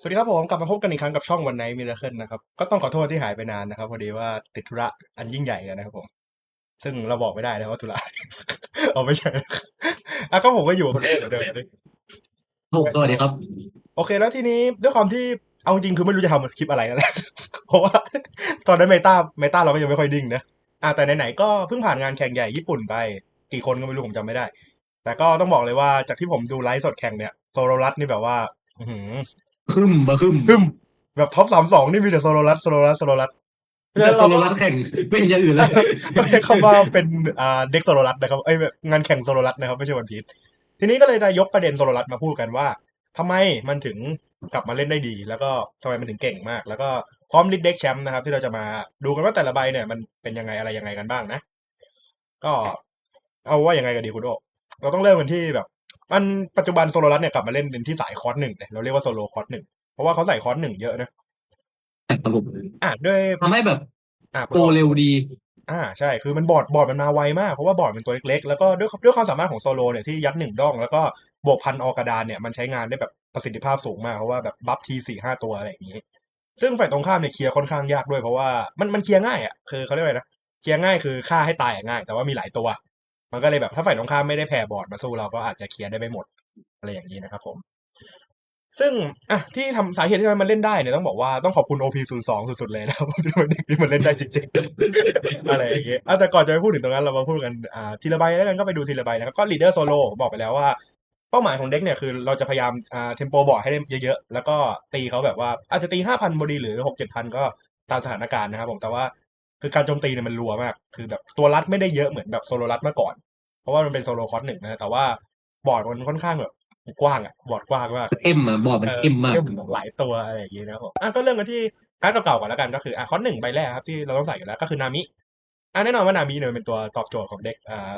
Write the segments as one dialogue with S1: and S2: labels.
S1: สวัสดีครับผม กลับมาพบกันอีกครั้งกับช่องวันไนมิราเคิลนะครับ ก็ต้องขอโทษที่หายไปนานนะครับ พอดีว่าติดธุระอันยิ่งใหญ่กันนะครับผม ซึ่งเราบอกไม่ได้นะว่าธุระ เอาไม่ใช่นะครับอะก็ผมก็อยู่กับคนเอกเหมือนเดิมเลย
S2: ผมสวัสดีครับ
S1: โอเค แล้วทีนี้ด้วยความที่เอาจริงคือไม่รู้จะทำคลิปอะไรนั่นแหละเพราะว่า ตอนนั้นเมตาเมตาเราก็ยังไม่ค่อยดิ้งนะอะแต่ไหนๆก็เพิ่งผ่านงานแข่งใหญ่ญี่ปุ่นไป กี่คนก็ไม่รู้ผมจำไม่ได้ แต่ก็ต้องบอกเลยว่าจากที่ผมดูไลฟ์สดแข่งเนี่ยโซโลรัสนี่แบบว่า อื้อหือ
S2: ขึ้นมาขึ้น
S1: ฮึมแบบท็อปสามสองนี่มีแต่โซโลรัสโซโลรัสโซโลรัสเพราะฉะ
S2: แต่
S1: นั้น
S2: โซ
S1: เรา
S2: โล
S1: ก็
S2: รัสแข่งไม่เห็นอย่างอื่นเลย
S1: ก็เรียกคำว่าเป็นอ่าเด็กโซโลรัสนะครับเอ้ยแบบงานแข่งโซโลรัสนะครับไม่ใช่วันพีชทีนี้ก็เลยจะยกประเด็นโซโลรัสมาพูดกันว่าทำไมมันถึงกลับมาเล่นได้ดี แล้วก็ทำไมมันถึงเก่งมาก แล้วก็พร้อมลิดเด็กแชมป์นะครับ ที่เราจะมาดูกันว่าแต่ละใบเนี่ย มันเป็นยังไงอะไรยังไงกันบ้างนะ ก็เอาว่ายังไงกันดีคุณโอเราต้องเริ่มกันที่แบบ มันปัจจุบันโซโลรัสเนี่ยกลับมาเล่นเป็นที่สายคอร์สหนึ่งเนี่ยเราเรียกว่าโซโลคอร์สหนึ่งเพราะว่าเขาใส่คอร์สหนึ่งเยอะนะ
S2: ครับผม
S1: อะด้วย
S2: ทำให้แบบ
S1: อะ
S2: โปรเร็วดี
S1: อ่าใช่คือมันบอร์ดบอร์ดมันมาไวมากเพราะว่าบอร์ดเป็นตัวเล็กๆ แล้วก็ด้วยด้วยความสามารถของโซโลเนี่ยที่ยัดหนึ่งด้อง แล้วก็บวกพันออกระดานเนี่ยมันใช้งานได้แบบประสิทธิภาพสูงมากเพราะว่าแบบบัฟทีสี่ห้าตัวอะไรอย่างนี้ ซึ่งฝ่ายตรงข้ามเนี่ยเคลียร์ค่อนข้างยากด้วยเพราะว่ามันมันเคลียร์ง่ายอะคือเขาเรียกว่าอะไรนะเคลียร์ง่ายคือฆ่าให้ตายอะง่าย แต่ว่ามีหลายตัว มันก็เลยแบบถ้าฝ่ายตรงข้ามไม่ได้แผ่บอร์ดมาสู้เราก็อาจจะเคลียร์ได้ไม่หมดอะไรอย่างนี้นะครับผม ซึ่งอะที่ทำสาเหตุที่มันเล่นได้เนี่ยต้องบอกว่าต้องขอบคุณ OP 0 2 สุดๆเลยนะครับที่มันเด็กนี้มันเล่นได้จริงๆอะไรอย่างเงี้ยอะแต่ก่อนจะไปพูดถึงตรงนั้นเรามาพูดกันอ่าทีละใบแล้วกันก็ไปดูทีละใบนะครับก็ลีดเดอร์โซโล่บอกไปแล้วว่าเป้าหมายของเด็กเนี่ยคือเราจะพยายามอ่าเทมโปบอร์ดให้ได้เยอะๆ แล้วก็ตีเขาแบบว่าอาจจะตีห้าพันบอดีหรือหกเจ็ดพันก็ตามสถานการณ์นะครับผมแต่ว่า คือการโจมตีเนี่ยมันรัวมาก คือแบบตัวรัดไม่ได้เยอะเหมือนแบบโซโลรัดเมื่อก่อน เพราะว่ามันเป็นโซโลคอร์สหนึ่งนะ แต่ว่าบอร์ดมันค่อนข้างแบบกว้างอะบอร์ดกว้างมาก
S2: เอ็มอะ บอร์ดมันเอ็มมาก
S1: เข้หลายตัวอะไรอย่างงี้นะครับผมอะก็เริ่มกันที่การ์ดเก่าๆก่อนแล้วกันก็คืออะข้อหนึ่งใบแรกครับที่เราต้องใส่อยู่แล้วก็คือนามิอะแน่นอนว่านามิเนี่ยมันเป็นตัวตอบโจทย์ของเด็กอ่า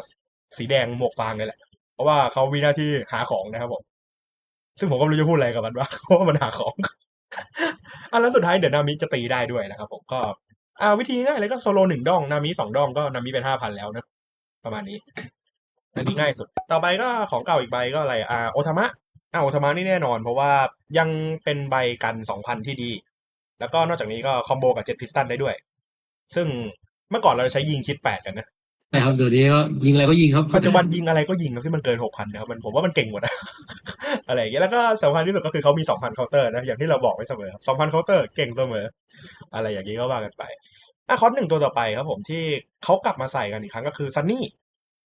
S1: สีแดงหมวกฟางเลยแหละ เพราะว่าเขามีหน้าที่หาของนะครับผมซึ่งผมก็ไม่รู้จะพูดอะไรกับมันว่าเพราะว่ามันหาของอะแล้วสุดท้ายเดี๋ยวนามิจะตีได้ด้วยนะครับผมก็ อ่าวิธีง่ายเลยก็โซโลหนึ่งดอง นามิสองดองก็นามิเป็นห้าพันแล้วนะ ประมาณนี้ อันนี้ง่ายสุด ต่อไปก็ของเก่าอีกใบก็อะไร อ่าโอทามะอ่าโอทามะนี่แน่นอน เพราะว่ายังเป็นใบกันสองพันที่ดี แล้วก็นอกจากนี้ก็คอมโบกับเจ็ตพิสตันได้ด้วย ซึ่งเมื่อก่อนเราจะใช้ยิงคิดแปดกันนะ
S2: แต่ครับเดี๋ยวนี้ก็ยิงอะไรก็ยิงครับ
S1: ปัจจุบันยิงอะไรก็ยิงครับที่มันเกินหกพันนะครับมันผมว่ามันเก่งหมดนะอะไรอย่างเงี้ยแล้วก็สำคัญที่สุดก็คือเขามีสองพันเคาน์เตอร์นะอย่างที่เราบอกไว้เสมอสองพันเคาน์เตอร์เก่งเสมอ อะไรอย่างนี้ก็ว่ากันไป อะคอร์สหนึ่งตัวต่อไปครับผมที่เขากลับมาใส่กันอีกครั้งก็คือซันนี่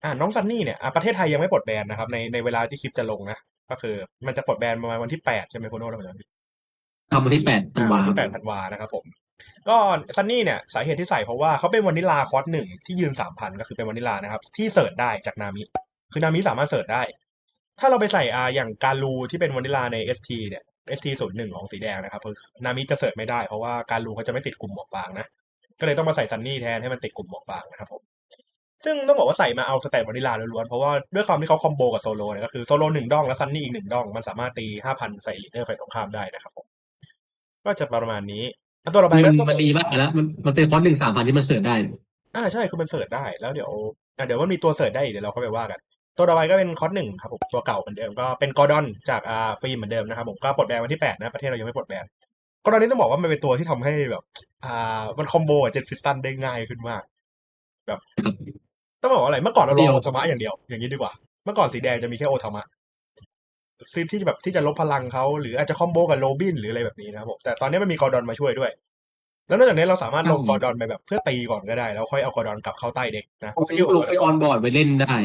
S1: อ่าน้องซันนี่เนี่ยอะประเทศไทยยังไม่ปลดแบนนะครับในในเวลาที่คลิปจะลงนะก็คือมันจะปลดแบนประมาณวันที่แปดใช่ไหมคุณโน้ตเราจำผิด
S2: ทำวันที่แปดธันวา
S1: อ่ที่แปดธันวานะครับผมก็ซันนี่เนี่ยสาเหตุที่ใส่เพราะว่าเขาเป็นวานิลาคอร์สหนึ่งที่ยืนสามพันก็คือเป็นวานิลานะครับ ที่เสิร์ชได้จากนามิ คือนามิสามารถเสิร์ชได้ ถ้าเราไปใส่อ่าอย่างการูที่เป็นวานิลาใน ST เนี่ย ST ศูนย์หนึ่งของสีแดงนะครับคือนามิจะเสิร์ชไม่ได้เพราะว่าการูเขาจะไม่ติดกลุ่มหมวกฟางนะ ก็เลยต้องมาใส่ซันนี่แทนให้มันติดกลุ่มหมวกฟางนะครับผมซึ่งต้องบอกว่าใส่มาเอาสเตตวานิลาล้วนๆเพราะว่าด้วยความที่เขาคอมโบกับโซโลเนี่ยก็คือโซโลหนึ่งดองและซันนี่อีกหนึ่งดองมันสามารถตีห้าพันใส่ลีดเดอร์ฝ่ายตรงข้ามได้นะครับผมก็จะประมาณนี้อันตัวต่อไป
S2: มัน
S1: ก็
S2: มันดีมากแล้วมันมันเป็นคอร์สหนึ่งสามพันที่มันเสิร์ชได้
S1: อ่าใช่คือมันเสิร์ชได้แล้วเดี๋ยวอะเดี๋ยวมันมีตัวเสิร์ชได้อีกเดี๋ยวเราเข้าไปว่ากัน ตัวต่อไปก็เป็นคอร์สหนึ่งครับผมตัวเก่าเหมือนเดิมก็เป็นกอร์ดอนจากอ่าฟิล์มเหมือนเดิมนะครับผมก็ปลดแบนวันที่แปดนะประเทศเรายังไม่ปลดแบน กอร์ดอนนี้ต้องบอกว่ามันเป็นตัวที่ทำให้แบบ อ่า มันคอมโบกับเจ็ตพิสตันได้ง่ายขึ้นมาก แบบ
S2: ครับ
S1: ต้องบอกว่าอะไรเมื่อก่อนเราล
S2: เดี
S1: ง
S2: ยว
S1: โอทามะอย่างเดียว อย่างนี้ดีกว่า เมื่อก่อนสีแดงจะมีแค่โอทามะซีที่จะแบบที่จะลบพลังเขาหรืออาจจะคอมโบกับโรบินหรืออะไรแบบนี้นะครับผมแต่ตอนนี้มันมีกอร์ดอนมาช่วยด้วย แล้วนอกจากนี้เราสามารถลงกอร์ดอนไปแบบเพื่อตีก่อนก็ได้ แล้วค่อยเอากอร์ดอนกลับเข้าใต้เด็กนะสกิล
S2: ลงไปออนบอร์ดไปเล่นได้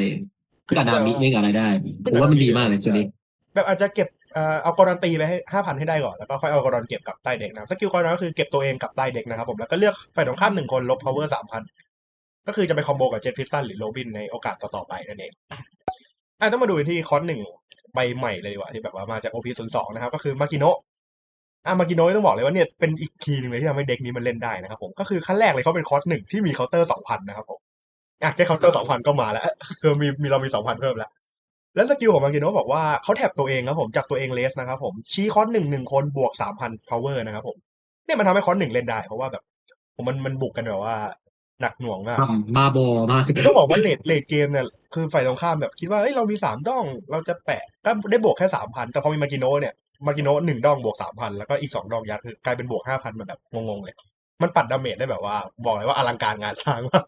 S2: กับนามิเล่นกับอะไรได้ผมว่ามันดีมากเลยตัวนี้
S1: แบบอาจจะเก็บ เอากรอนตีไปให้ห้าพันให้ได้ก่อน แล้วก็ค่อยเอากรอนเก็บกับใต้เด็กนะสกิลกอร์ดอนก็คือเก็บตัวเองกับใต้เด็กนะครับผมแล้วก็เลือกฝ่ายตรงข้ามหนึ่งคนลบ power สามพันก็คือจะไปคอมโบกับเจ็ตพิสตันหรือโรบินในโอกาสต่อๆไปนั่นเองอะต้องมาดูที่คอร์สหนึ่งใบใหม่เลยดีกว่าที่แบบว่ามาจาก OP 0 2 นะครับก็คือมากิโนะอะมากิโนะต้องบอกเลยว่าเนี่ยเป็นอีกคีย์หนึ่งเลยที่ทำให้เด็กนี้มันเล่นได้นะครับผมก็คือขั้นแรกเลยเขาเป็นคอร์สหนึ่งที่มีเคาน์เตอร์สองพันนะครับผมอะแค่เคาน์เตอร์สองพันก็มาแล้วคือมีมีเรามีสองพันเพิ่มแล้ว แล้วสกิลของมากิโนะบอกว่าเขาแท็บตัวเองครับผมจากตัวเองเลสนะครับผมชี้คอร์สหนึ่งหนึ่งคนบวกสามพัน power นะครับผมเนี่ยมันทำให้คอร์สหนึ่งเล่นได้ เพราะว่าแบบผมมันมันบุกกันแบบว่าหนักหน่วงมาก
S2: ทำบ้าบอมาก
S1: ต้องบอกว่าเลดเลดเกมเนี่ยคือฝ่ายตรงข้ามแบบคิดว่าเอ้ยเรามีสามด้องเราจะแปะก็ได้บวกแค่สามพันแต่พอมีมากิโนะเนี่ยมากิโนะหนึ่งดองบวกสามพันแล้วก็อีกสองดองยัดคือกลายเป็นบวกห้าพันมันแบบงงๆเลย มันปัดดาเมจได้แบบว่า บอกเลยว่าอลังการงานสร้างมาก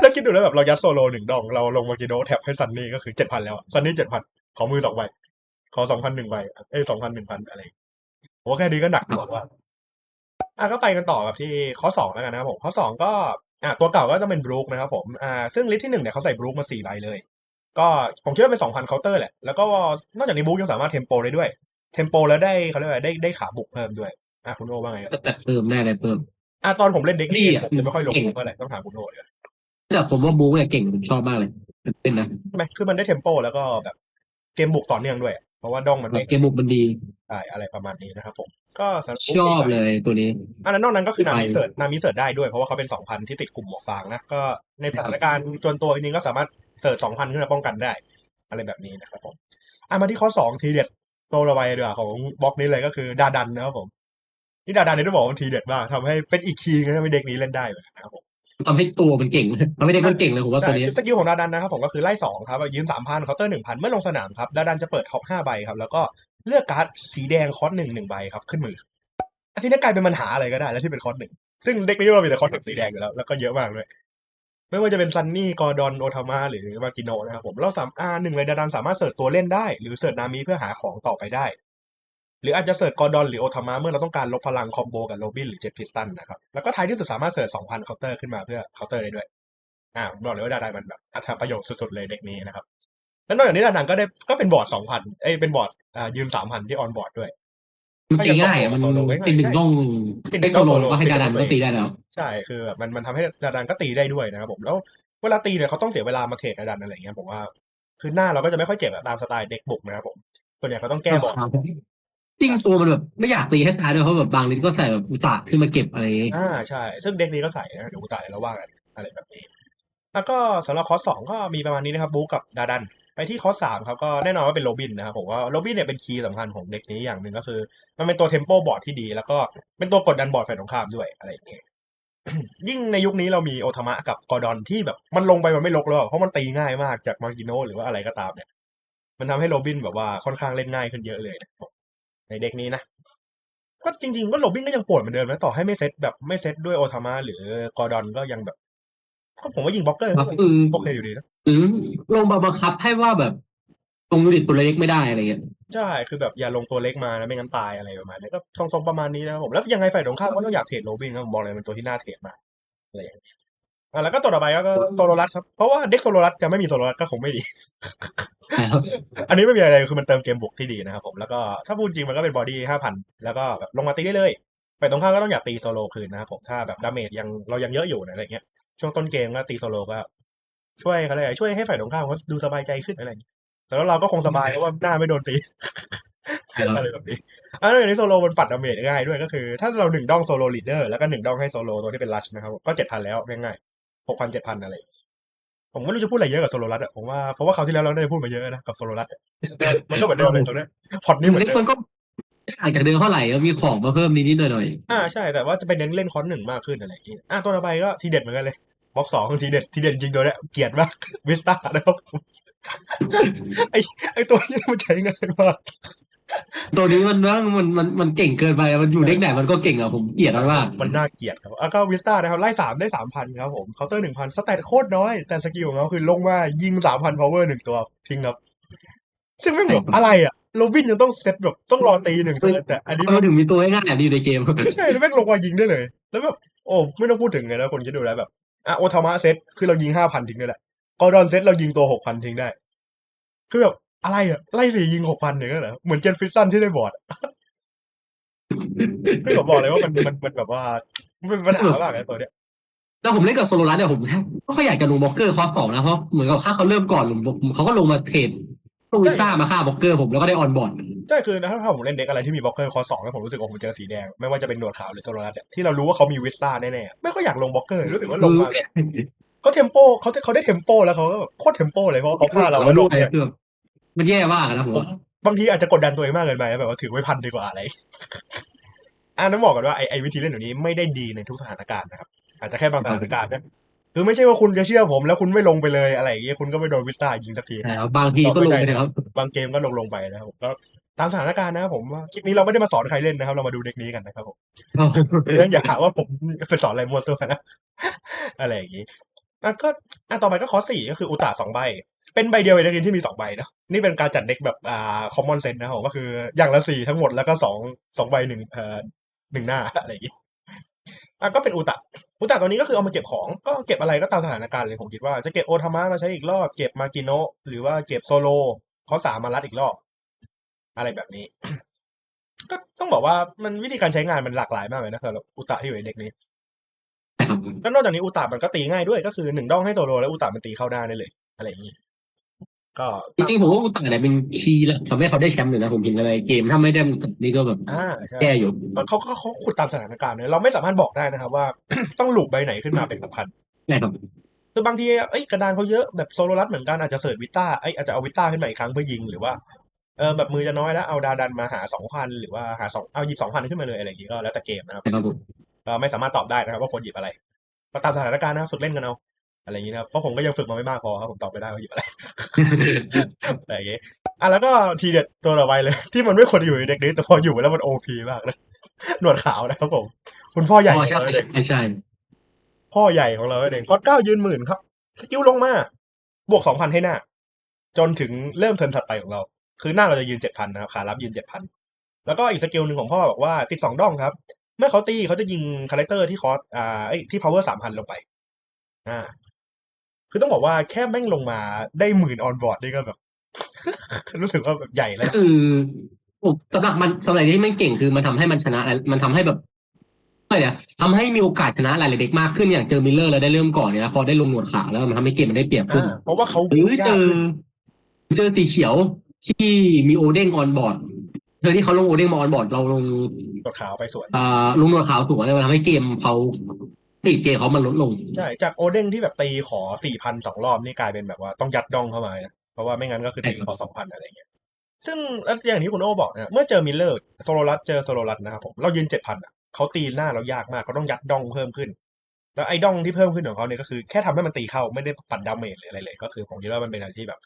S1: แล้วคิดดูแล้วแบบเรายัดโซโลหนึ่งดอง เราลงมากิโนะแท็บให้ซันนี่ก็คือเจ็ดพันแล้วซันนี่เจ็ดพันขอมือสองใบขอสองพันหนึ่งใบเอ้ยสองพันหนึ่งพันอะไรโอ้แค่นี้ก็หนักหน่วงว่าอะก็ไปกันต่อกับที่ข้อสองแล้วกันนะครับผมข้อสองก็อะตัวเก่าก็จะเป็นบรูคนะครับผมอ่าซึ่งลิสต์ที่หนึ่งเนี่ยเขาใส่บรูคมาสี่ใบเลย ก็ผมคิดว่าเป็นสองพันเคาน์เตอร์แหละ แล้วก็นอกจากนี้บรูคยังสามารถเทมโปได้ด้วย เทมโปแล้วได้เขาเรียกว่าได้ได้ขาบุกเพิ่มด้วยอะคุณโอว่าไงครับ
S2: แต่เพิ่มได้อะไรเพิ่ม
S1: อะตอนผมเล่นเด็ก
S2: ดี
S1: นี้
S2: อะ
S1: ผมจะไม่ค่อยลง
S2: เก่ง
S1: เท่าไหร่ต้องถามคุณโอเลย
S2: แต่ผมว่าบู๊เนี่ยเก่งผมชอบมากเลยเป็นนะ
S1: ใช่ไหมคือมันได้เทมโปแล้วก็แบบ เกมบุกต่อเนื่องด้วย เพราะว่าด้องมันไม่
S2: เกมบุกมันดี
S1: ได้อะไรประมาณนี้นะครับผม ก็สำหรับ
S2: ชอบเลยตัวนี้
S1: อันนั้นนอกนั้นก็คือนา
S2: ไป
S1: มิเสิร์ตนามิเสิร์ตได้ด้วยเพราะว่าเขาเป็นสองพันที่ติดกลุ่มหมวกฟางนะก็ในสถานการณ์จนตัวจริงๆก็สามารถเสิร์ตสองพันขึ้นมาป้องกันได้ อะไรแบบนี้นะครับผมอะมาที่ข้อสองทีเด็ดโตระไวดีกว่าของบล็อกนี้เลยก็คือดาดันนะครับผม ที่ดาดันเนี่ยต้องบอกว่ามันทีเด็ดมากทำให้เป็นอีกคีย์นึงที่ทำให้เด็กนี้เล่นได้เลยนะครับผม
S2: ทำให้ตัวมันเก่งทำให้เด็กมันเก่งเลยผมว่าตัวนี้
S1: ใช่สกิลของดาดันนะครับผมก็คือไล่สองครับยืนสามพันเคาน์เตอร์หนึ่งพันเมื่อลงสนามครับดาดันจะเปิดท็อปห้าใบครับ แล้วก็เลือกการ์ดสีแดงคอสหนึ่งหนึ่งใบครับ ขึ้นมืออันที่นี้กลายเป็นปัญหาอะไรก็ได้แล้วที่เป็นคอสหนึ่งซึ่งเด็กนี้เรามีแต่คอสหนึ่งสีแดงอยู่แล้วแล้วก็เยอะมากด้วยไม่ว่าจะเป็นซันนี่กอร์ดอนโอทามาหรือมากิโนะนะครับผมเราสามอาหนึ่งเลยดาดันสามารถเสิร์ชตัวเล่นได้ หรือเสิร์ชนามิเพื่อหาของต่อไปได้ หรืออาจจะเสิร์ชกอร์ดอนหรือโอทามาเมื่อเราต้องการลบพลังคอมโบกับโรบินหรือเจ็ตพิสตันนะครับ แล้วก็ท้ายที่สุดสามารถเสิร์ชสองพันเคาน์เตอร์ขึ้นมาเพื่อเคาน์เตอร์ได้ด้วย อ่าผมบอกเลยว่าดาดันมันแบบอัตราประโยชน์สุดๆเลยเด็กนี้นะครับ แล้วนอกจากนี้ดาดันก็ได้ก็เป็นบอร์ดสองพันเอ้ยเป็นบอร์ดอ่ายืนสามพันที่ออนบอร์ดด้วย
S2: มันตีง่ายอะมัน
S1: โซโล่ง่ายๆ
S2: ตีหนึ่ง
S1: ใช่
S2: ต้อง
S1: ตีหนึ่
S2: ได้
S1: ง
S2: โซ
S1: ต้อง
S2: โล
S1: โซโล่
S2: ก็ให้
S1: ตี
S2: ดา
S1: กับ
S2: ดัน
S1: ตัว
S2: ก็
S1: เอง
S2: ตีได้แล้ว
S1: ใช่คือแบบมันมันทำให้ดาดันก็ตีได้ด้วยนะครับผมแล้วเวลาตีเนี่ยเขาต้องเสียเวลามาเทรดดาดันอะไรอย่างเงี้ยผมว่าคือหน้าเราก็จะไม่ค่อยเจ็บอะตามสไตล์เด็กบุกนะครับผมส่วนใหญ่เขาต้องแก้บอร์ด
S2: จริงตัวมันแบบไม่อยากตีให้ตายด้วยเพราะแบบบางลิ้นก็ใส่แบบอุต่าขึ้นมาเก็บอะไรอย่างงี้
S1: อ่าใช่ ซึ่งเด็กนี้ก็ใส่นะเดี๋ยวกูตายแล้วว่ากันอะไรแบบนี้ แล้วก็สำหรับคอร์สสองก็มีประมาณนี้นะครับบู๊กับดาดัน ไปที่คอร์สสามครับก็แน่นอนว่าเป็นโรบินนะครับผมว่าโรบินเนี่ยเป็นคีย์สำคัญของเด็กนี้อย่างหนึ่งก็คือ มันเป็นตัวเทมโปบอร์ดที่ดี แล้วก็เป็นตัวกดดันบอร์ดฝ่ายตรงข้ามด้วยอะไรอย่างเงี้ยยิ่งในยุคนี้เรามีโอทามะกับกอร์ดอนที่แบบมันลงไปมันไม่ลกแล้วเพราะมันตีง่ายมากจากมากิโนหรือว่าอะไรก็ตามเนี่ย มันทำให้โรบินแบบว่าค่อนข้างเล่นง่ายขึ้นเยอะเลยนะ ในเด็กนี้นะก็จริง ๆ ก็โรบินก็ยังปวดเหมือนเดิมนะต่อให้ไม่เซตแบบไม่เซตด้วยโอทามะหรือกอร์ดอนก็ยังแบบก็ผมว่ายิงบล็อกเกอร์
S2: ครั
S1: ก็
S2: บคือ
S1: โอเคอยู่ดีนะ
S2: หรือลงมาบังคับให้ว่าแบบตรงยูนิตตัวเล็กไม่ได้อะไรเงี้ย
S1: ใช่คือแบบอย่าลงตัวเล็กมานะไม่งั้นตายอะไรประมาณนี้ก็ทรงๆประมาณนี้นะครับผมแล้วยังไงฝ่ายตรงข้ามก็ต้องอยากเทรดโรบินครับผมบอกเลยเป็นตัวที่น่าเทรดมากอะไรอย่างเงี้ยอะแล้วก็ตัวต่อไปก็โซโลรัสครับเพราะว่าเด็กโซโลรัสจะไม่มีโซโลรัสก็คงไม่ดี
S2: นะครับ
S1: อันนี้ไม่มีอะไรคือมันเติมเกมบุกที่ดีนะครับผมแล้วก็ถ้าพูดจริงมันก็เป็นบอดี้ห้าพันแล้วก็แบบลงมาตีได้เลยฝ่ายตรงข้ามก็ต้องอยากตีโซโลคืนนะครับผมถ้าแบบดาเมจยังเรายังเยอะอยู่นะอะไรเงี้ยช่วงต้นเกมก็ตีโซโลก็ช่วยเขาเลยกช่วยให้ฝ่ายตรงข้ามเขาดูสบายใจขึ้นอะไรอย่างเงี้ยแต่แล้วเราก็คงสบายเพราะว่าหน้าไม่โดนตีอะไรแบบนี้อันนี้โซโลมันปัดดาเมจง่ายด้วยก็คือ ถ้าเราหนึ่งด้องโซโลลีดเดอร์แล้วก็หนึ่งด้องให้โซโลตัวที่เป็นลัชนะครับก็เจ็ดพันแล้วง่ายๆหกพันเจ็ดพันอะไร ผมไม่รู้จะพูดอะไรเยอะกับโซโลรัสอะผมว่าเพราะว่าคราวที่แล้วเราได้พูดมาเยอะนะกับโซโลรัสอะมันก็เหมือนเดิมเลยตรงเนี้ยพอดนี้เหมือน
S2: เล็ก
S1: เดิม
S2: มันก็ต่างจากเดิมเท่าไหร่ก็มีของมาเพิ่มนิดๆหน่อย
S1: อ่าใช่แต่ว่าจะไปเน้นเล่นคอนหนึ่งมากขึ้นอะไรอย่างงี้อะตัวต่อไปก็ทีเด็ดเหมือนกันเลยบล็อกสองทีเด็ดทีเด็ดจริงตัวเนี้ยเกลียดมากวิสตานะครับไอไอตัวนี้มันใช้ง่ายมาก
S2: ๆ ตัวนี้มันว่ามันมันมันเก่งเกินไป มันอยู่เล็กไหนมันก็เก่งอะผมเกลียดมันมาก
S1: มันน่าเกลียดครับแล้วก็วิสตานะครับไล่สามได้สามพันครับผมเคาน์เตอร์หนึ่งพันสแตทโคตรน้อย แต่สกิลของเขาคือลงมายิงสามพันพาวเวอร์หนึ่งตัวทิ้งครับ ซึ่งไม่งแบบอะไรอะโรบินยังต้องเซตแบบต้องรอตีหนึ่งเทิร์นแต่อันนี้
S2: มันถึงมีตัวง่ายๆดีในเกม
S1: ใช่แล้วแม่งลงมายิงได้เลย แล้วแบบโอ้ไม่ต้องพูดถึงเลยนะคนคิดดูแล้วแบบอะโอทามะเซตคือเรายิงห้าพันทิ้งได้แหละกอร์ดอนเซตเรายิงตัวหกพันทิ้งได้ คือแบบ อะไรอะไล่สี่ยิงหกพันเนี่ยก็เหรอเหมือนเจนฟิสตันที่ได้บอร์ดอะไม่ผมบอกเลยว่ามันมันมันแบบว่ามันเป็นปัญหามากเลยตัวเนี้ย
S2: แล้วผมเล่นกับโซโลรัสเนี่ยผมก็ค่อยอยากจะลงบล็อกเกอร์คอสสองนะเพราะเหมือนกับค่าเขาเริ่มก่อนผมเขาก็ลงมาเทรดลงวิซ่ามาฆ่าบล็อกเกอร์ผมแล้วก็ได้ออนบอร์ด
S1: ใช่คือนะถ้าผมเล่นเด็กอะไรที่มีบล็อกเกอร์คอสองแล้วผมรู้สึกว่าผมเจอสีแดงไม่ว่าจะเป็นหนวดขาวหรือโซโลรัสเนี่ยที่เรารู้ว่าเขามีวิสตาแน่ๆไม่ค่อยอยากลงบล็อกเกอร์รู้สึกว่าลงมาแบบเขาเทมโปเขาเขาได้เทมโปแล้วเขาก็แบบโคตรเทมโปเลยเพราะว่าเขาฆ่าเราแล้วลงเนี่ย
S2: คือแบบ มันแย่มากอะนะผม
S1: ผม
S2: ว่า
S1: บางทีอาจจะกดดันตัวเองมากเกินไปนะแบบว่าถือไว้พันดีกว่าอะไรอ่านั้นบอกก่อนว่าไอไอวิธีเล่นแบบนี้ไม่ได้ดีในทุกสถานการณ์นะครับ อาจจะแค่บางสถานการณ์นะคือไม่ใช่ว่าคุณจะเชื่อผม แล้วคุณไม่ลงไปเลยอะไรอย่างเงี้ยคุณก็ไม่โดนวิสตายิงสักที
S2: แต่บางทีก็ลงไปนะครับ
S1: บางเกมก็ลงลงไปนะครับแล้วตามสถานการณ์นะครับผมว่าคลิปนี้เราไม่ได้มาสอนใครเล่นนะครับ เรามาดูเด็กนี้กันนะครับผมเรื่องอย่าหาว่าผมเป็นสอนอะไรมัวซั่วนะอะไรอย่างนี้อะก็อะต่อไปก็คอสี่ก็คืออุตตะสองใบ เป็นใบเดียวในเด็กนี้ที่มีสองใบเนาะนี่เป็นการจัดเด็กแบบอ่าคอมมอนเซนต์นะครับผมก็คืออย่างละสี่ทั้งหมดแล้วก็สองสองใบหนึ่งเอ่อหนึ่งหน้าอะไรอย่างนี้อะก็เป็นอุตะอุตะตัวนี้ก็คือเอามาเก็บของก็เก็บอะไรก็ตามสถานการณ์เลยผมคิดว่าจะเก็บโอทามะมาใช้อีกรอบเก็บมากิโนะหรือว่าเก็บโซโลเข้อสามมารัดอีกรอบ อะไรแบบนี้ ก็ต้องบอกว่ามันวิธีการใช้งานมันหลากหลายมากเลยนะสำหรับอุตะที่อยู่ในเด็กนี้แล้วนอกจากนี้อุตะมันก็ตีง่ายด้วยก็คือหนึ่งด้องให้โซโลแล้วอุตะมันตีเข้าได้ได้เลย อะไรอย่างนี้ ก็
S2: จริงๆผมว่าอุตตะเนี่ยเป็นคีย์หลักทำให้เขาได้แชมป์อยู่นะผมเห็นอะไรเกมถ้าไม่ได้อุตตะนี่ก็แบบ
S1: อ่าใช่
S2: แก้อยู่
S1: เขาเขาเขาขุดตามสถานการณ์เนี่ยเราไม่สามารถบอกได้นะครับว่า ต้องหลูกใบไหนขึ้นมาเป็นสำคัญ
S2: ใช่ครับ
S1: คือบางทีเอ้ยกระดานเขาเยอะแบบโซโลรัสเหมือนกันอาจจะเสิร์ชวิต้าเอ้ยอาจจะเอาวิต้าขึ้นมาอีกครั้งเพื่อยิงหรือว่าเออแบบมือจะน้อยแล้วเอาดาดันมาหาสองพันหรือว่าหาสองเอาหยิบสองพันขึ้นมาเลยอะไรอย่างงี้ก็แล้วแต่เกมนะครับ
S2: ใช่ครับผม
S1: ก็ไม่สามารถตอบได้นะครับว่าควรหยิบอะไรก็ตามสถานการณ์นะฝึกเล่นกันเอา อะไรอย่างนี้นะครับเพราะผมก็ยังฝึกมาไม่มากพอครับผมตอบไม่ได้ว่าหยิบอะไร อะไรอย่างงี้อะแล้วก็ทีเด็ดตัวต่อไปเลย ที่มันไม่ควรอยู่ในเด็กนี้แต่พออยู่แล้วมันโอพีมากเลยหนวดขาวนะครับผม คุณพ่อใหญ่
S2: อ๋
S1: ข
S2: อ
S1: อง
S2: ใช่
S1: เราเด็ก
S2: ใช่ใช่
S1: พ่อใหญ่ของเราเด็กคอร์ดเก้ายืนหมื่นครับ สกิลลงมา บวกสองพันให้หน้า จนถึงเริ่มเทิร์นถัดไปของเรา คือหน้าเราจะยืนเจ็ดพันนะครับขารับยืนเจ็ดพันแล้วก็อีกสกิลหนึ่งของพ่อบอกว่าติดสองด้องครับ เมื่อเขาตีเขาจะยิงคาแรคเตอร์ที่คอร์สอ่าไอ้ที่ power สามพันลงไป อ่า คือต้องบอกว่าแค่แม่งลงมาได้หมื่นออนบอร์ดนี่ก็แบบ รู้สึกว่าแบบใหญ่แล้ว
S2: คือผมสำหรับมันสำหรับที่ไม่เก่งคือมันทำให้มันชนะ มันทำให้แบบอะไรเนี่ยทำให้มีโอกาสชนะหลายๆเด็กมากขึ้นอย่างเจอมิลเลอร์แล้วได้เริ่มก่อนเนี่ยนะพอได้ลงหนวดขาวแล้วมันทำให้เกมมันได้เปรียบขึ้น
S1: อ่าเพราะว่าเขา
S2: หรือยาเจ
S1: ก
S2: อ
S1: ขึ้น
S2: เจอสีเขียวที่มีโอเด้งออนบอร์ดเธอที่เขาลงโอเด้งมาออนบอร์ดเราลง
S1: กดขาวไปสวน
S2: อ่าลงหนวดขาวสวนเนี่ยมันทำให้เกมเขา ตีเกมเขามันลดลง
S1: ใช่ จากโอเด้งที่แบบตีขอสี่พันสองรอบนี่กลายเป็นแบบว่าต้องยัดดองเข้ามานะเพราะว่าไม่งั้นก็คือตีขอสองพันอะไรเงี้ย ซึ่งแล้วอย่างที่คุณโอบอกนะเมื่อเจอมิลเลอร์โซโลรัสเจอโซโลรัสนะครับผมเรายืนเจ็ดพันอะเขาตีหน้าเรายากมากเขาต้องยัดดองเพิ่มขึ้น แล้วไอ้ดองที่เพิ่มขึ้นของเขาเนี่ยก็คือแค่ทำให้มันตีเข้าไม่ได้ปัดดาเมจหรืออะไรเลย ก็คือผมคิดว่ามันเป็นอะไรที่แบบ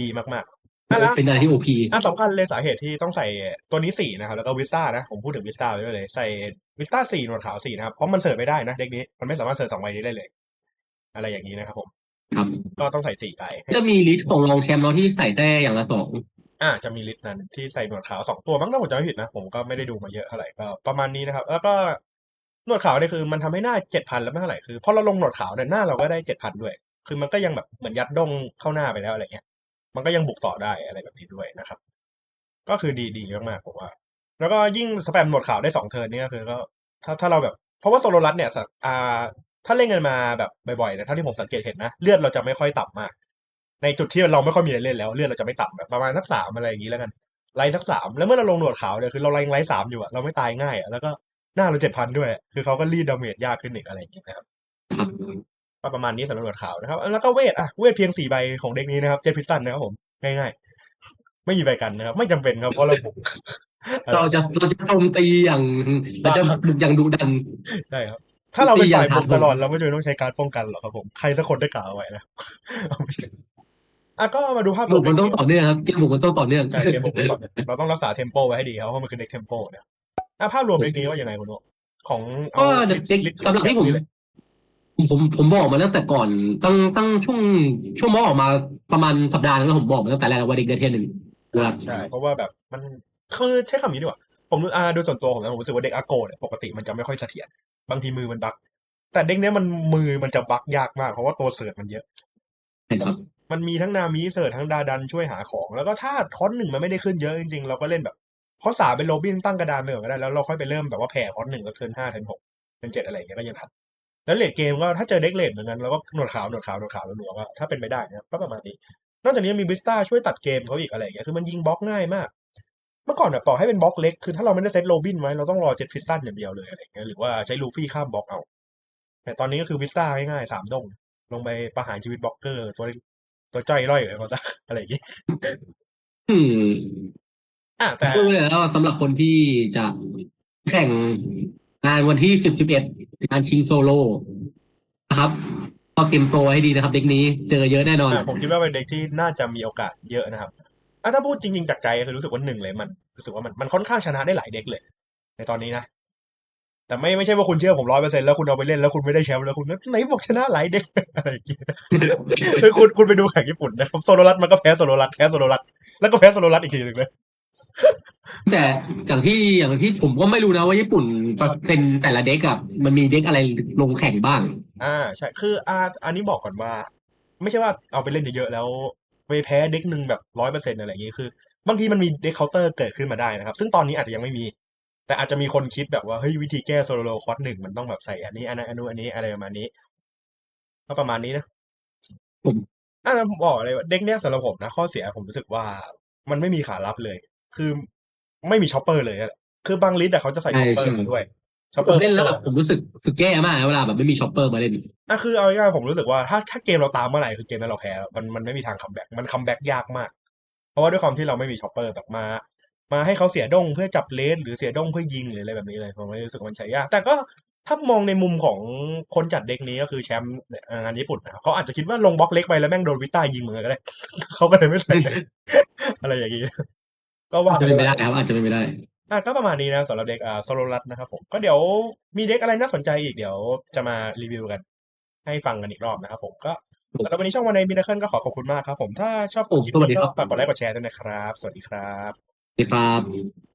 S1: ดีมากๆอะแล้ว
S2: เป็นอะไรที่โอพี
S1: อะสำคัญเลยสาเหตุที่ต้องใส่ตัวนี้สี่นะครับแล้วก็วิสต้านะผมพูดถึงวิสต้าไปด้วยเลยใส่ วิสต้าสี่หนวดขาวสี่นะครับ เพราะมันเสิร์ฟไม่ได้นะเด็กนี้ มันไม่สามารถเสิร์ฟสองใบนี้ได้เลย อะไรอย่างนี้นะครับผม
S2: ครับ
S1: ก็ต้องใส่สี่ใบ
S2: จะมีลิสต์ของรองแชมป์เนาะที่ใส่ได้อย่างละสอง
S1: อ่าจะมีลิสต์นั้นที่ใส่หนวดขาวสองตัวมั้งถ้าผมจำไม่ผิดนะ ผมก็ไม่ได้ดูมาเยอะเท่าไหร่ก็ประมาณนี้นะครับ แล้วก็หนวดขาวเนี่ยคือมันทำให้หน้าเจ็ดพันแล้วไม่เท่าไหร่คือพอเราลงหนวดขาวเนี่ยหน้าเราก็ได้เจ็ดพันด้วย คือมันก็ยังแบบเหมือนยัดดงเข้าหน้าไปแล้วอะไรเงี้ย มันก็ยังบุกต่อได้อะไรแบบนี้ด้วยนะครับ ก็คือดีดีมากๆผมว่า แล้วก็ยิ่งสแปมหนวดขาวได้สองเทิร์นนี่ก็คือก็ถ้าถ้าเราแบบ เพราะว่าโซโลรัสเนี่ยสักอ่าถ้าเล่นกันมาแบบบ่อยๆนะเท่าที่ผมสังเกตเห็นนะ เลือดเราจะไม่ค่อยต่ำมาก ในจุดที่เราไม่ค่อยมีอะไรเล่นแล้ว เลือดเราจะไม่ต่ำแบบประมาณสักสามอะไรอย่างนี้แล้วกันไลท์สักสามแล้วเมื่อเราลงหนวดขาวเนี่ยคือเราไลท์ไลท์สามอยู่อะเราไม่ตายง่ายอะแล้วก็หน้าเราเจ็ดพันด้วย คือเขาก็รีดดาเมจยากขึ้นอีกอะไรอย่างเงี้ยนะครับ
S2: ครับ
S1: ก็ประมาณนี้สำหรับหนวดขาวนะครับ แล้วก็เวทอะเวทเพียงสี่ใบของเด็กนี้นะครับเจ็ดพิสตันนะครับผมง่ายๆไม่มีใบกันนะครับ ไม่จำเป็นครับเพราะเราบุก
S2: เราจะเราจะโจมตีอย่างเราจะบุกอย่างดุดัน
S1: ใช่ครับ ถ้าเราเป็นฝ่าย
S2: ตีอย่าง
S1: บุก
S2: ถาโถม
S1: ตลอดเราไม่จำเป็นต้องใช้การป้องกันหรอกครับผมใครสักคนได้กล่าวเอาไว้นะเอาไม่ใช่อะก็มาดูภาพร
S2: บุ
S1: วม
S2: กมันต้องต่อเนื่องครับเกมบุกมันต้องต่อเนื่อง
S1: ใช่เกมบุกมันต่อเราต้องรักษาเทมโปไว้ให้ดีครับเพราะมันคือเด็กเทมโปเนี่ยอะภาพรวมเด็กนี้ว่ายังไงคุณโอของเอา
S2: ก็เด็ก
S1: ลิสต์ลิสต์
S2: สำหรับที่ผม
S1: เลย
S2: ผมผมบอกมาตั้งแต่ก่อนตั้งตั้งช่วงช่วงมอออกมาประมาณสัปดาห์นึงแล้วผมบอกมาตั้งแต่แรกแล้วว่าเด็กเดทเทนหนึ่งครับ
S1: ใช่เพราะว่าแบบมัน คือใช้คำนี้ดีกว่า ผมอ่าโดยส่วนตัวผมนะผมรู้สึกว่าเด็กอาโกเนี่ยปกติมันจะไม่ค่อยเสถียรบางทีมือมันบัก แต่เด็กเนี้ยมันมือมันจะบักยากมากเพราะว่าตัวเสิร์ชมันเยอะ
S2: ใช่ครับ
S1: มันมีทั้งนามิเสิร์ชทั้งดาดันช่วยหาของ แล้วก็ถ้าคอนหนึ่งมันไม่ได้ขึ้นเยอะจริงๆเราก็เล่นแบบคอนสามเป็นโรบินตั้งกระดานไปก่อนก็ได้แล้วเราค่อยไปเริ่มแบบว่าแผ่คอนหนึ่งแล้วเทิร์นห้าเทิร์นหกเทิร์นเจ็ดอะไรอย่างเงี้ยก็ยังทันแล้วเลดเกมก็ถ้าเจอเด็กเลดเหมือนกันเราก็หนวดขาวหนวดขาวหนวดขาวหนวดหนวดว่าถ้าเป็นไปได้นะครับก็ประมาณนี้นอกจากนี้มีบริสต้าช่วยตัดเกมเขาอีกอะไรอย่างเงี้ยคือมันยิงบล็อกง่ายมาก เมื่อก่อนแบบต่อให้เป็นบล็อกเล็กคือถ้าเราไม่ได้เซตโรบินไว้เราต้องรอเจ็ดพิสตันอย่างเดียวเลยอะไรอย่างเงี้ยหรือว่าใช้ลูฟี่ข้ามบล็อกเอา แต่ตอนนี้ก็คือวิสต้าง่ายๆสามดง ลงไปประหารชีวิตบล็อกเกอร์ ตัวตัวจ้อยร่อยเลยเขาซะอะไรอย่างงี้
S2: อืม
S1: อะแต่
S2: พูดเลยแล้วสำหรับคนที่จะแข่งงานวันที่สิบสิบเอ็ดงานชิงโซโล่นะครับก็เตรียมตัวให้ดีนะครับ เด็กนี้เจอเยอะแน่นอน
S1: อะผมคิดว่าเป็นเด็กที่น่าจะมีโอกาสเยอะนะครับ อะถ้าพูดจริงๆจากใจคือรู้สึกว่าหนึ่งเลยมันรู้สึกว่ามันมันค่อนข้างชนะได้หลายเด็กเลย ในตอนนี้นะแต่ไม่ไม่ใช่ว่าคุณเชื่อผมร้อยเปอร์เซ็นแล้วคุณเอาไปเล่นแล้วคุณไม่ได้แชมป์แล้วคุณไหนบอกชนะหลายเด็กอะไรอย่างเงี้ยคือคุณคุณไปดูแข่งญี่ปุ่นนะครับโซโลรัสมันก็แพ้โซโลรัสแพ้โซโลรัสแล้วก็แพ้โซโลรัสอีกทีหนึ่งเลย
S2: แต่อย่างที่อย่างที่ผมก็ไม่รู้นะว่าญี่ปุ่นเปอร์เซ็นต์แต่ละเด็กอะมันมีเด็กอะไรลงแข่งบ้าง
S1: อ่าใช่คืออ่าอันนี้บอกก่อนว่า ไม่ใช่ว่าเอาไปเล่นเยอะๆแล้ว ไปแพ้เด็กหนึ่งแบบร้อยเปอร์เซ็นต์อะไรอย่างงี้คือบางทีมันมีเด็กเคาน์เตอร์เกิดขึ้นมาได้นะครับ ซึ่งตอนนี้อาจจะยังไม่มี แต่อาจจะมีคนคิดแบบว่าเฮ้ยวิธีแก้โซโลโลคอร์สหนึ่งมันต้องแบบใส่อันนี้อันนั้นอันนู้นอันนี้อะไรประมาณนี้ก็ประมาณนี้นะ
S2: ผม
S1: อ่าผมบอกเลยว่าเด็กเนี้ยสำหรับผมนะข้อเสียผมรู้สึกว่ามันไม่มีขารับเลย คือไม่มีช็อปเปอร์เลยอะคือบางลิสต์อะเขาจะใส่ช็อปเปอร์มาด้วยช็อปเป
S2: ผ
S1: อ
S2: ม
S1: ร์
S2: เล่นแล้วแบบผมรู้สึกรู้สึกแย่มากนะเวลาแบบไม่มีช็อปเปอร์มาเล่น
S1: อะคือเอาง่ายๆผมรู้สึกว่าถ้าถ้าเกมเราตามเมื่อไหร่คือเกมนั้นเราแพ้แล้วมันมันไม่มีทางคัมแบ็กมันคัมแบ็กยากมาก เพราะว่าด้วยความที่เราไม่มีช็อปเปอร์แบบมา มาให้เขาเสียดงเพื่อจับเลนหรือเสียดงเพื่อยิงหรืออะไรแบบนี้เลยผมเลยรู้สึกว่ามันใช้ยาก แต่ก็ถ้ามองในมุมของคนจัดเด็กนี้ก็คือแชมป์งานญี่ปุ่นนะเขาอาจจะคิดว่าลงบล็อกเล็กไปแล้วแม่งโดนวิต้ายิงเหมือนกันก็ได้เขาก็เลยไม่ใส่อะไรอย่างนี้ก็ว่า
S2: อาจจะเป็นไปได้ครับอาจจะเป็นไปได้
S1: อะก็ประมาณนี้นะสำหรับเด็กอ่าโซโลรัสนะครับผมก็เดี๋ยวมีเด็กอะไรน่าสนใจอีกเดี๋ยวจะมารีวิวกัน ให้ฟังกันอีกรอบนะครับผมก็สำหรับวันนี้ช่องวันในมินาเคิลก็ขอขอบคุณมากครับผมถ้าชอบ
S2: ผม
S1: คลิป
S2: สวัสดี
S1: นี้
S2: ครั
S1: ก็
S2: บ
S1: ฝากกดไลค์กดแชร์ด้วยนะครับ สวัสดีครับ
S2: สวัสดีครับ